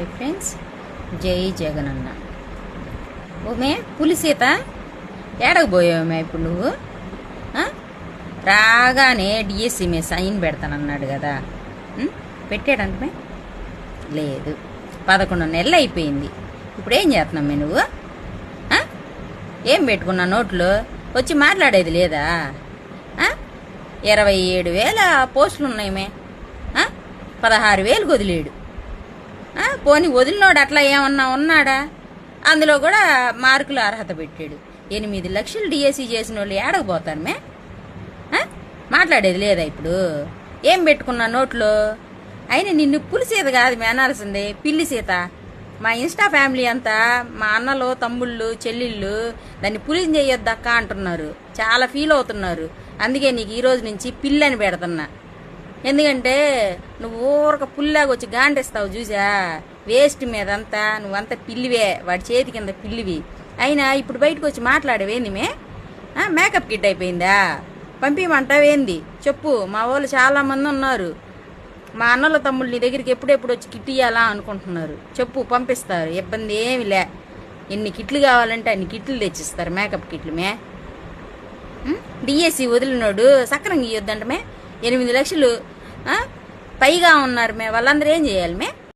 Hi friends. జై జగనన్న. ఓమే పులిసీత ఏడకపోయావుమే ఇప్పుడు నువ్వు? రాగానే డిఎస్సి మీ సైన్ పెడతానన్నాడు కదా. పెట్టాడంటమే లేదు. పదకొండు నెలలు అయిపోయింది. ఇప్పుడు ఏం చేస్తున్నావు నువ్వు? ఏం పెట్టుకున్నా నోట్లో? వచ్చి మాట్లాడేది లేదా? ఇరవై ఏడు వేల పోస్టులు ఉన్నాయమే పదహారు వేలు వదిలేడు. పోనీ వదిలినోడు అట్లా ఏమన్నా ఉన్నాడా? అందులో కూడా మార్కులు అర్హత పెట్టాడు. ఎనిమిది లక్షలు డిఎస్సి చేసిన వాళ్ళు ఏడకపోతారు మే మాట్లాడేది లేదా ఇప్పుడు? ఏం పెట్టుకున్నా నోట్లో? అయినా నిన్ను పులి సీత కాదు మేనాల్సిందే పిల్లి సీత. మా ఇన్స్టా ఫ్యామిలీ అంతా మా అన్నలు తమ్ముళ్ళు చెల్లిళ్ళు దాన్ని పులిని చేయొద్దక్క అంటున్నారు. చాలా ఫీల్ అవుతున్నారు. అందుకే నీకు ఈరోజు నుంచి పిల్లని పెడుతున్నా. ఎందుకంటే నువ్వు ఊరక పుల్లాగా వచ్చి గాండిస్తావు చూసా? వేస్ట్ మీదంతా నువ్వంతా పిల్లివే వాడి చేతి కింద పిల్లివి. అయినా ఇప్పుడు బయటకు వచ్చి మాట్లాడేవేంది మే? మేకప్ కిట్ అయిపోయిందా? పంపించమంటావేంది చెప్పు మా వాళ్ళు చాలామంది ఉన్నారు. మా అన్నల తమ్ముళ్ళు నీ దగ్గరికి ఎప్పుడెప్పుడు వచ్చి కిట్ ఇయ్యాలా అనుకుంటున్నారు? చెప్పు పంపిస్తారు ఇబ్బంది ఏమి లే. ఎన్ని కిట్లు కావాలంటే అన్ని కిట్లు తెచ్చిస్తారు మేకప్ కిట్లు మే. డిఎస్సి వదిలినోడు సక్రంగా ఇవ్వద్దంటమే ఎనిమిది లక్షలు పైగా ఉన్నారు మే వాళ్ళందరూ ఏం చేయాలి మే?